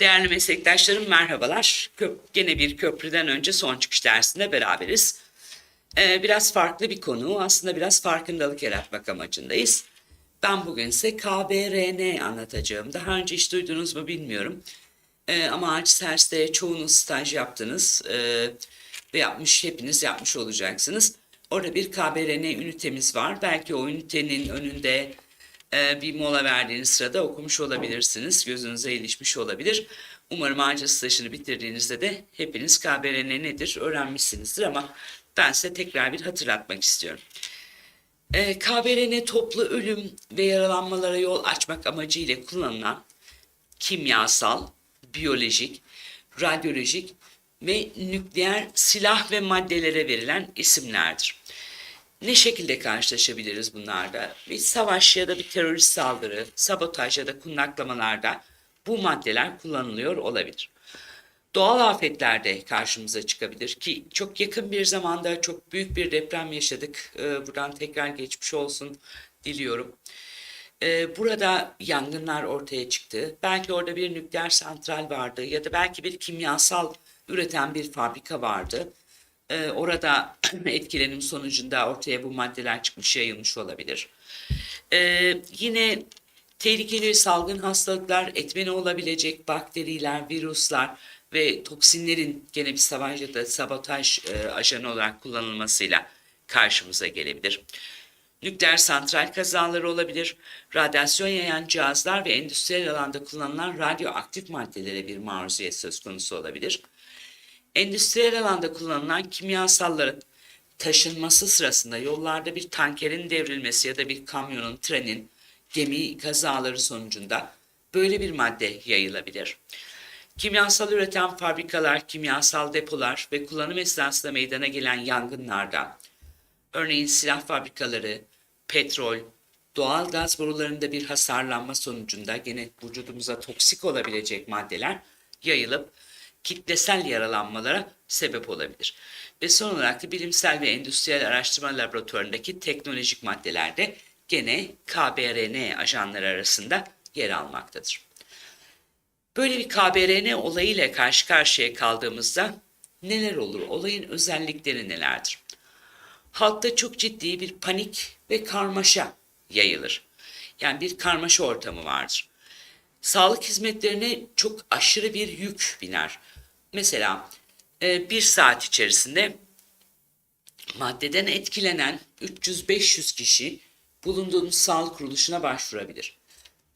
Değerli meslektaşlarım merhabalar. Köp gene bir köprüden önce son çıkış dersinde beraberiz. Ee, biraz farklı bir konu. Aslında biraz farkındalık yaratmak amacındayız. Ben bugün size KBRN anlatacağım. Daha önce hiç duydunuz mu bilmiyorum. Ee, ama Arçsers'te çoğunuz staj yaptınız. Ee, ve yapmış, hepiniz yapmış olacaksınız. Orada bir KBRN ünitemiz var. Belki o ünitenin önünde bir mola verdiğiniz sırada okumuş olabilirsiniz. Gözünüze ilişmiş olabilir. Umarım ağaca stajını bitirdiğinizde de hepiniz KBRN nedir öğrenmişsinizdir ama ben size tekrar bir hatırlatmak istiyorum. E, KBRN toplu ölüm ve yaralanmalara yol açmak amacıyla kullanılan kimyasal, biyolojik, radyolojik ve nükleer silah ve maddelere verilen isimlerdir. Ne şekilde karşılaşabiliriz bunlarda? Bir savaş ya da bir terörist saldırı, sabotaj ya da kundaklamalarda bu maddeler kullanılıyor olabilir. Doğal afetlerde karşımıza çıkabilir ki çok yakın bir zamanda çok büyük bir deprem yaşadık. Ee, Buradan tekrar geçmiş olsun diliyorum. Ee, Burada yangınlar ortaya çıktı. Belki orada bir nükleer santral vardı ya da belki bir kimyasal üreten bir fabrika vardı. Ee, Orada etkilenim sonucunda ortaya bu maddeler çıkmış, yayılmış olabilir. Ee, Yine tehlikeli salgın hastalıklar, etmeni olabilecek bakteriler, virüsler ve toksinlerin gene bir savaş ya da sabotaj e, ajanı olarak kullanılmasıyla karşımıza gelebilir. Nükleer santral kazaları olabilir, radyasyon yayan cihazlar ve endüstriyel alanda kullanılan radyoaktif maddelere bir maruziyet söz konusu olabilir. Endüstriyel alanda kullanılan kimyasalların taşınması sırasında yollarda bir tankerin devrilmesi ya da bir kamyonun, trenin, gemi kazaları sonucunda böyle bir madde yayılabilir. Kimyasal üreten fabrikalar, kimyasal depolar ve kullanım esnasında meydana gelen yangınlarda, örneğin silah fabrikaları, petrol, doğal gaz borularında bir hasarlanma sonucunda gene vücudumuza toksik olabilecek maddeler yayılıp kitlesel yaralanmalara sebep olabilir. Ve son olarak da bilimsel ve endüstriyel araştırma laboratuvarındaki teknolojik maddelerde gene KBRN ajanları arasında yer almaktadır. Böyle bir KBRN olayıyla karşı karşıya kaldığımızda neler olur? Olayın özellikleri nelerdir? Halkta çok ciddi bir panik ve karmaşa yayılır. Yani bir karmaşa ortamı vardır. Sağlık hizmetlerine çok aşırı bir yük biner. Mesela e, bir saat içerisinde maddeden etkilenen 300-500 kişi bulunduğunuz sağlık kuruluşuna başvurabilir.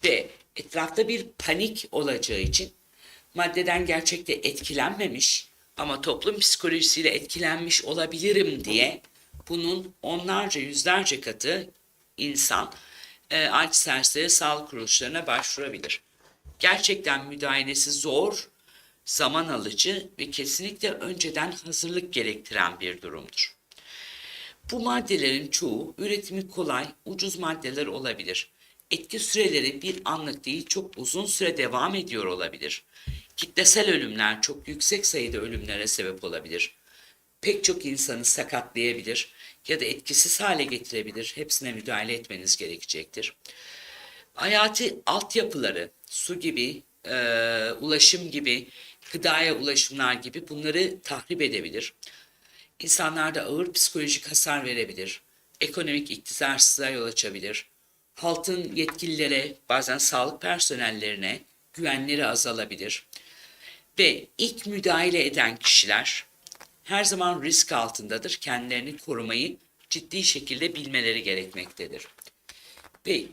Ve etrafta bir panik olacağı için maddeden gerçekte etkilenmemiş ama toplum psikolojisiyle etkilenmiş olabilirim diye bunun onlarca yüzlerce katı insan e, aç serseri sağlık kuruluşlarına başvurabilir. Gerçekten müdahalesi zor, zaman alıcı ve kesinlikle önceden hazırlık gerektiren bir durumdur. Bu maddelerin çoğu üretimi kolay, ucuz maddeler olabilir. Etki süreleri bir anlık değil çok uzun süre devam ediyor olabilir. Kitlesel ölümler çok yüksek sayıda ölümlere sebep olabilir. Pek çok insanı sakatlayabilir ya da etkisiz hale getirebilir. Hepsine müdahale etmeniz gerekecektir. Hayati altyapıları, su gibi, e, ulaşım gibi, gıdaya ulaşımlar gibi bunları tahrip edebilir. İnsanlarda ağır psikolojik hasar verebilir. Ekonomik iktidarsızlığa yol açabilir. Halkın yetkililere, bazen sağlık personellerine güvenleri azalabilir. Ve ilk müdahale eden kişiler her zaman risk altındadır. Kendilerini korumayı ciddi şekilde bilmeleri gerekmektedir. Ve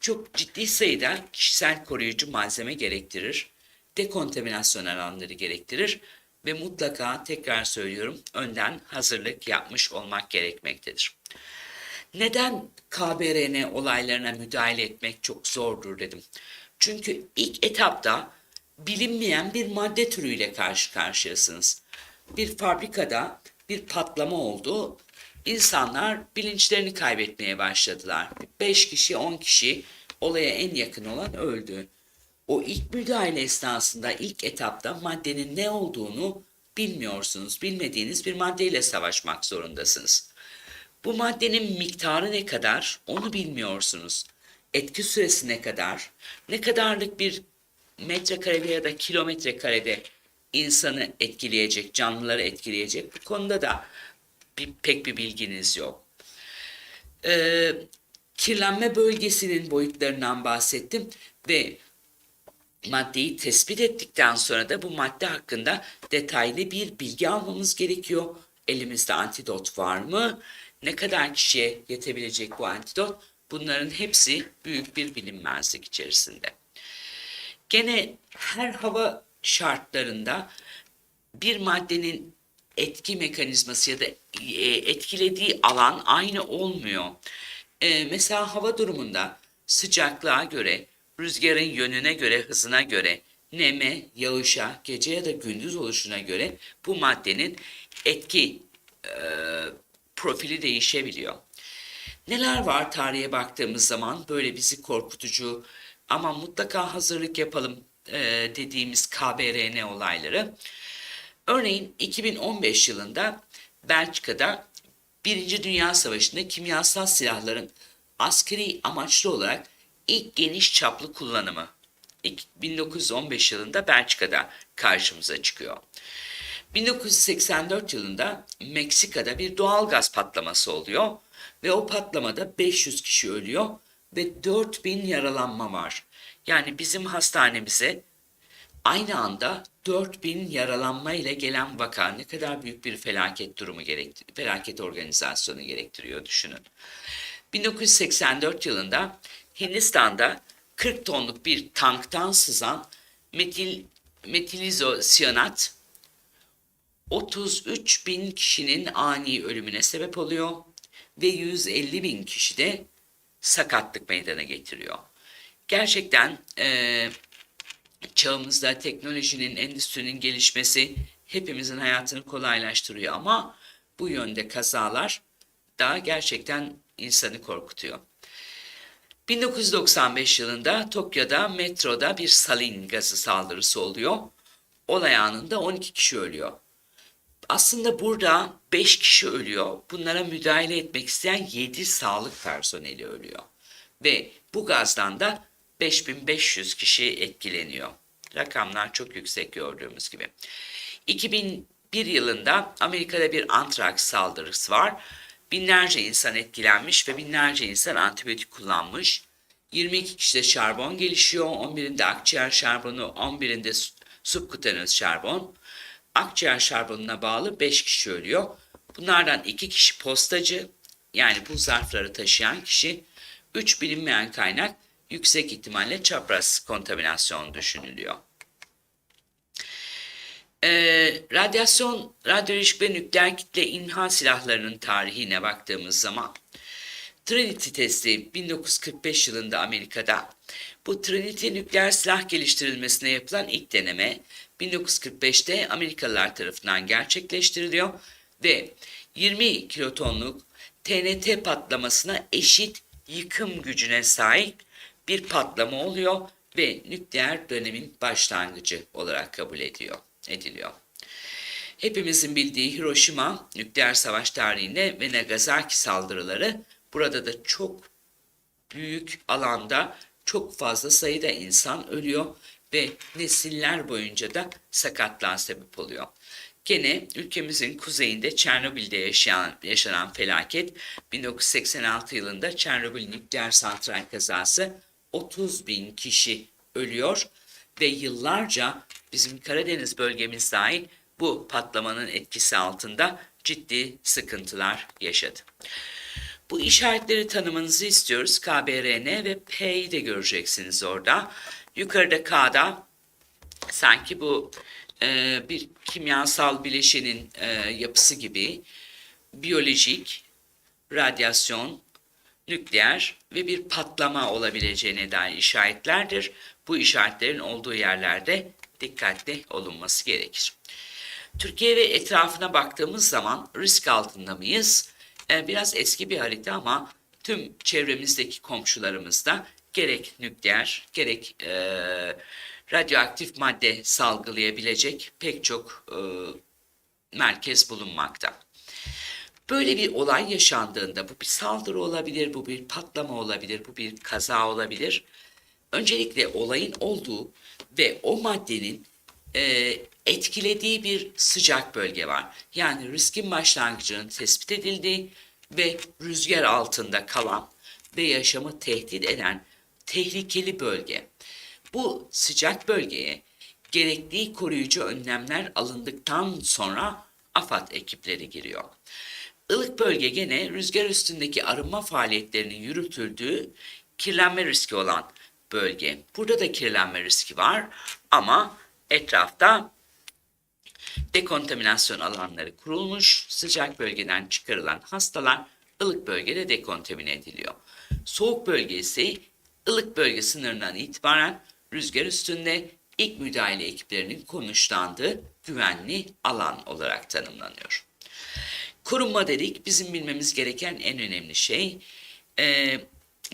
çok ciddi sayıda kişisel koruyucu malzeme gerektirir. Dekontaminasyon alanları gerektirir ve mutlaka tekrar söylüyorum önden hazırlık yapmış olmak gerekmektedir. Neden KBRN olaylarına müdahale etmek çok zordur dedim. Çünkü ilk etapta bilinmeyen bir madde türüyle karşı karşıyasınız. Bir fabrikada bir patlama oldu. İnsanlar bilinçlerini kaybetmeye başladılar. 5 kişi 10 kişi olaya en yakın olan öldü. O ilk müdahale esnasında ilk etapta maddenin ne olduğunu bilmiyorsunuz. Bilmediğiniz bir maddeyle savaşmak zorundasınız. Bu maddenin miktarı ne kadar onu bilmiyorsunuz. Etki süresi ne kadar, ne kadarlık bir metrekarede ya da kilometre karede insanı etkileyecek, canlıları etkileyecek bu konuda da bir, pek bir bilginiz yok. Ee, kirlenme bölgesinin boyutlarından bahsettim ve maddeyi tespit ettikten sonra da bu madde hakkında detaylı bir bilgi almamız gerekiyor. Elimizde antidot var mı? Ne kadar kişiye yetebilecek bu antidot? Bunların hepsi büyük bir bilinmezlik içerisinde. Gene her hava şartlarında bir maddenin etki mekanizması ya da e, etkilediği alan aynı olmuyor. E, mesela hava durumunda sıcaklığa göre, rüzgarın yönüne göre, hızına göre, neme, yağışa, gece ya da gündüz oluşuna göre bu maddenin etki e, profili değişebiliyor. Neler var tarihe baktığımız zaman böyle bizi korkutucu ama mutlaka hazırlık yapalım e, dediğimiz KBRN olayları. Örneğin 2015 yılında Belçika'da Birinci Dünya Savaşı'nda kimyasal silahların askeri amaçlı olarak ilk geniş çaplı kullanımı ilk 1915 yılında Belçika'da karşımıza çıkıyor. 1984 yılında Meksika'da bir doğal gaz patlaması oluyor ve o patlamada 500 kişi ölüyor ve 4000 yaralanma var. Yani bizim hastanemize aynı anda 4000 yaralanma ile gelen vaka ne kadar büyük bir felaket durumu gerektiriyor, felaket organizasyonu gerektiriyor düşünün. 1984 yılında Hindistan'da 40 tonluk bir tanktan sızan metil, metilizosiyanat 33 bin kişinin ani ölümüne sebep oluyor ve 150 bin kişi de sakatlık meydana getiriyor. Gerçekten e, çağımızda teknolojinin, endüstrinin gelişmesi hepimizin hayatını kolaylaştırıyor ama bu yönde kazalar da gerçekten insanı korkutuyor. 1995 yılında Tokyo'da metroda bir salin gazı saldırısı oluyor. Olay anında 12 kişi ölüyor. Aslında burada 5 kişi ölüyor. Bunlara müdahale etmek isteyen 7 sağlık personeli ölüyor. Ve bu gazdan da 5500 kişi etkileniyor. Rakamlar çok yüksek gördüğümüz gibi. 2001 yılında Amerika'da bir antraks saldırısı var. Binlerce insan etkilenmiş ve binlerce insan antibiyotik kullanmış. 22 kişide şarbon gelişiyor. 11'inde akciğer şarbonu, 11'inde subkutaneous şarbon. Akciğer şarbonuna bağlı 5 kişi ölüyor. Bunlardan 2 kişi postacı yani bu zarfları taşıyan kişi. 3 bilinmeyen kaynak yüksek ihtimalle çapraz kontaminasyon düşünülüyor. Ee, radyasyon, radyolojik ve nükleer kitle imha silahlarının tarihine baktığımız zaman Trinity testi 1945 yılında Amerika'da. Bu Trinity nükleer silah geliştirilmesine yapılan ilk deneme 1945'te Amerikalılar tarafından gerçekleştiriliyor ve 20 kilotonluk TNT patlamasına eşit yıkım gücüne sahip bir patlama oluyor ve nükleer dönemin başlangıcı olarak kabul ediyor, ediliyor. Hepimizin bildiği Hiroşima nükleer savaş tarihinde ve Nagasaki saldırıları burada da çok büyük alanda çok fazla sayıda insan ölüyor ve nesiller boyunca da sakatlığa sebep oluyor. Gene ülkemizin kuzeyinde Çernobil'de yaşayan, yaşanan felaket 1986 yılında Çernobil nükleer santral kazası 30 bin kişi ölüyor ve yıllarca bizim Karadeniz bölgemiz dahil bu patlamanın etkisi altında ciddi sıkıntılar yaşadı. Bu işaretleri tanımanızı istiyoruz. KBRN ve P'yi de göreceksiniz orada. Yukarıda K'da sanki bu e, bir kimyasal bileşenin e, yapısı gibi biyolojik, radyasyon, nükleer ve bir patlama olabileceğine dair işaretlerdir. Bu işaretlerin olduğu yerlerde dikkatli olunması gerekir. Türkiye ve etrafına baktığımız zaman risk altında mıyız? Ee, biraz eski bir harita ama tüm çevremizdeki komşularımızda gerek nükleer gerek e, radyoaktif madde salgılayabilecek pek çok e, merkez bulunmakta. Böyle bir olay yaşandığında bu bir saldırı olabilir, bu bir patlama olabilir, bu bir kaza olabilir. Öncelikle olayın olduğu ve o maddenin e, etkilediği bir sıcak bölge var. Yani riskin başlangıcının tespit edildiği ve rüzgar altında kalan ve yaşamı tehdit eden tehlikeli bölge. Bu sıcak bölgeye gerekli koruyucu önlemler alındıktan sonra AFAD ekipleri giriyor. Ilık bölge gene rüzgar üstündeki arınma faaliyetlerinin yürütüldüğü kirlenme riski olan bölge. Burada da kirlenme riski var ama etrafta dekontaminasyon alanları kurulmuş. Sıcak bölgeden çıkarılan hastalar ılık bölgede dekontamine ediliyor. Soğuk bölge ise ılık bölge sınırından itibaren rüzgar üstünde ilk müdahale ekiplerinin konuşlandığı güvenli alan olarak tanımlanıyor. Korunma dedik bizim bilmemiz gereken en önemli şey e,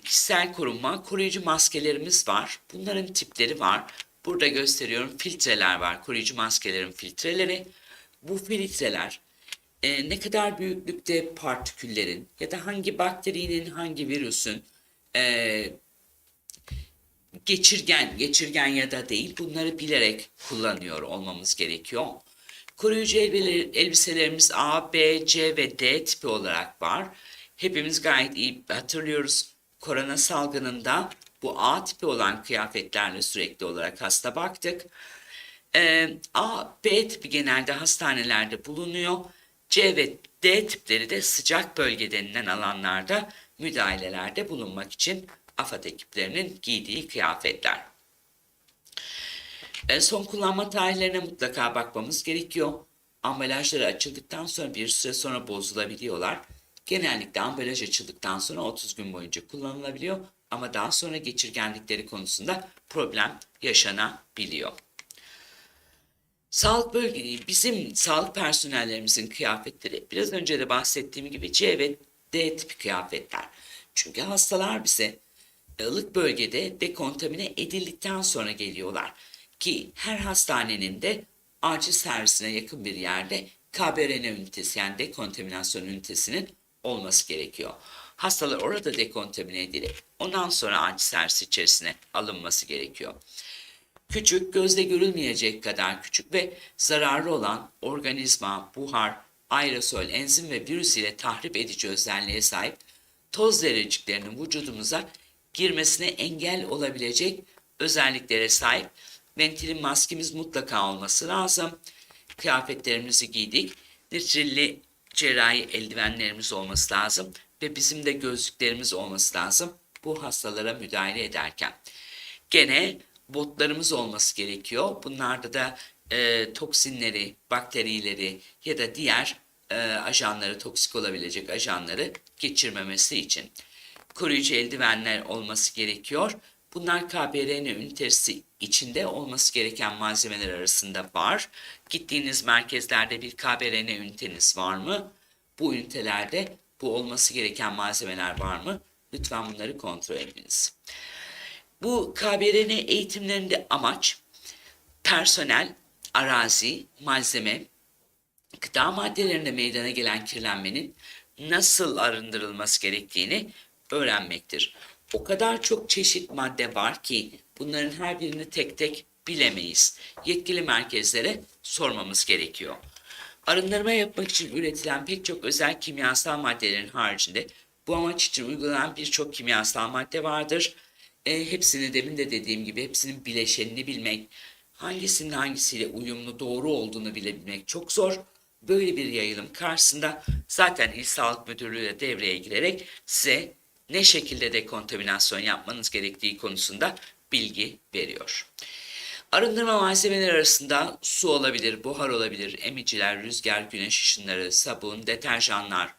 kişisel korunma, koruyucu maskelerimiz var. Bunların tipleri var. Burada gösteriyorum filtreler var. Koruyucu maskelerin filtreleri. Bu filtreler e, ne kadar büyüklükte partiküllerin ya da hangi bakterinin, hangi virüsün e, geçirgen, geçirgen ya da değil bunları bilerek kullanıyor olmamız gerekiyor. Koruyucu elbiseler- elbiselerimiz A, B, C ve D tipi olarak var. Hepimiz gayet iyi hatırlıyoruz. Korona salgınında bu A tipi olan kıyafetlerle sürekli olarak hasta baktık. Ee, A, B tipi genelde hastanelerde bulunuyor. C ve D tipleri de sıcak bölge denilen alanlarda müdahalelerde bulunmak için AFAD ekiplerinin giydiği kıyafetler. E, son kullanma tarihlerine mutlaka bakmamız gerekiyor. Ambalajları açıldıktan sonra bir süre sonra bozulabiliyorlar. Genellikle ambalaj açıldıktan sonra 30 gün boyunca kullanılabiliyor ama daha sonra geçirgenlikleri konusunda problem yaşanabiliyor. Sağlık bölge, bizim sağlık personellerimizin kıyafetleri biraz önce de bahsettiğim gibi C ve D tipi kıyafetler. Çünkü hastalar bize ılık bölgede dekontamine edildikten sonra geliyorlar. Ki her hastanenin de acil servisine yakın bir yerde KBRN ünitesi yani dekontaminasyon ünitesinin olması gerekiyor. Hastalar orada dekontamine edilip ondan sonra acil servis içerisine alınması gerekiyor. Küçük, gözle görülmeyecek kadar küçük ve zararlı olan organizma, buhar, aerosol, enzim ve virüs ile tahrip edici özelliğe sahip toz zerreciklerinin vücudumuza girmesine engel olabilecek özelliklere sahip ventilin maskemiz mutlaka olması lazım. Kıyafetlerimizi giydik. Nitrilli cerrahi eldivenlerimiz olması lazım ve bizim de gözlüklerimiz olması lazım bu hastalara müdahale ederken. Gene botlarımız olması gerekiyor. Bunlarda da e, toksinleri, bakterileri ya da diğer e, ajanları, toksik olabilecek ajanları geçirmemesi için koruyucu eldivenler olması gerekiyor. Bunlar KBRN ünitesi içinde olması gereken malzemeler arasında var. Gittiğiniz merkezlerde bir KBRN üniteniz var mı? Bu ünitelerde bu olması gereken malzemeler var mı? Lütfen bunları kontrol ediniz. Bu KBRN eğitimlerinde amaç personel, arazi, malzeme, gıda maddelerinde meydana gelen kirlenmenin nasıl arındırılması gerektiğini öğrenmektir. O kadar çok çeşit madde var ki bunların her birini tek tek bilemeyiz. Yetkili merkezlere sormamız gerekiyor. Arındırma yapmak için üretilen pek çok özel kimyasal maddelerin haricinde bu amaç için uygulanan birçok kimyasal madde vardır. E, hepsini demin de dediğim gibi hepsinin bileşenini bilmek, hangisinin hangisiyle uyumlu doğru olduğunu bilebilmek çok zor. Böyle bir yayılım karşısında zaten İl Sağlık Müdürlüğü de devreye girerek size ne şekilde dekontaminasyon yapmanız gerektiği konusunda bilgi veriyor. Arındırma malzemeleri arasında su olabilir, buhar olabilir, emiciler, rüzgar, güneş ışınları, sabun, deterjanlar,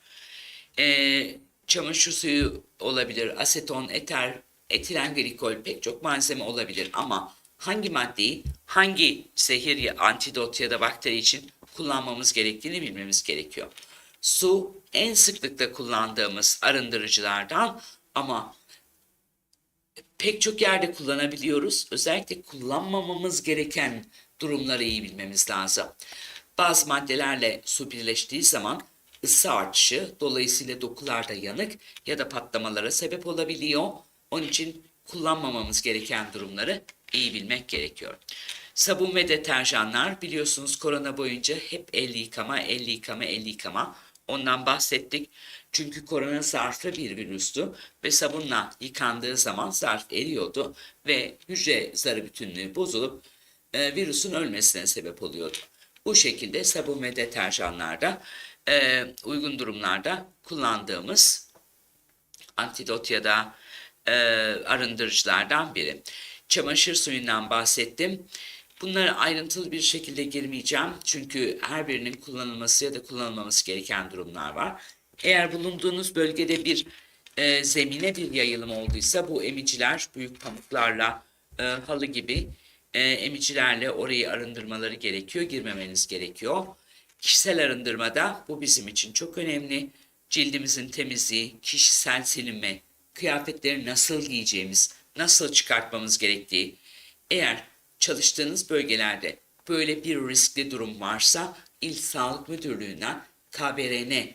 e, çamaşır suyu olabilir, aseton, eter, etilen glikol pek çok malzeme olabilir ama hangi maddeyi hangi zehir, antidot ya da bakteri için kullanmamız gerektiğini bilmemiz gerekiyor. Su en sıklıkla kullandığımız arındırıcılardan ama pek çok yerde kullanabiliyoruz. Özellikle kullanmamamız gereken durumları iyi bilmemiz lazım. Bazı maddelerle su birleştiği zaman ısı artışı dolayısıyla dokularda yanık ya da patlamalara sebep olabiliyor. Onun için kullanmamamız gereken durumları iyi bilmek gerekiyor. Sabun ve deterjanlar biliyorsunuz korona boyunca hep el yıkama, el yıkama, el yıkama. Ondan bahsettik. Çünkü korona zarflı bir virüstü ve sabunla yıkandığı zaman zarf eriyordu ve hücre zarı bütünlüğü bozulup e, virüsün ölmesine sebep oluyordu. Bu şekilde sabun ve deterjanlarda e, uygun durumlarda kullandığımız antidot ya da e, arındırıcılardan biri. Çamaşır suyundan bahsettim. Bunlara ayrıntılı bir şekilde girmeyeceğim. Çünkü her birinin kullanılması ya da kullanılmaması gereken durumlar var. Eğer bulunduğunuz bölgede bir e, zemine bir yayılım olduysa bu emiciler büyük pamuklarla e, halı gibi e, emicilerle orayı arındırmaları gerekiyor. Girmemeniz gerekiyor. Kişisel arındırmada bu bizim için çok önemli. Cildimizin temizliği, kişisel silinme, kıyafetleri nasıl giyeceğimiz, nasıl çıkartmamız gerektiği. Eğer çalıştığınız bölgelerde böyle bir riskli durum varsa İl Sağlık Müdürlüğü'nden KBRN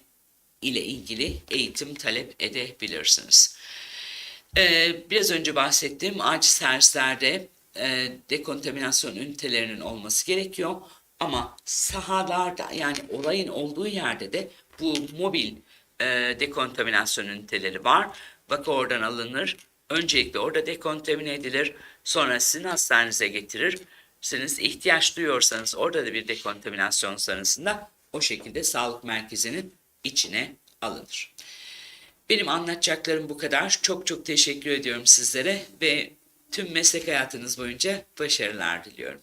ile ilgili eğitim talep edebilirsiniz. Ee, biraz önce bahsettiğim acil servislerde e, dekontaminasyon ünitelerinin olması gerekiyor. Ama sahalarda yani olayın olduğu yerde de bu mobil e, dekontaminasyon üniteleri var. Vaka oradan alınır. Öncelikle orada dekontamine edilir. Sonra sizin hastanenize getirir. Siz ihtiyaç duyuyorsanız orada da bir dekontaminasyon sonrasında o şekilde sağlık merkezinin içine alınır. Benim anlatacaklarım bu kadar. Çok çok teşekkür ediyorum sizlere ve tüm meslek hayatınız boyunca başarılar diliyorum.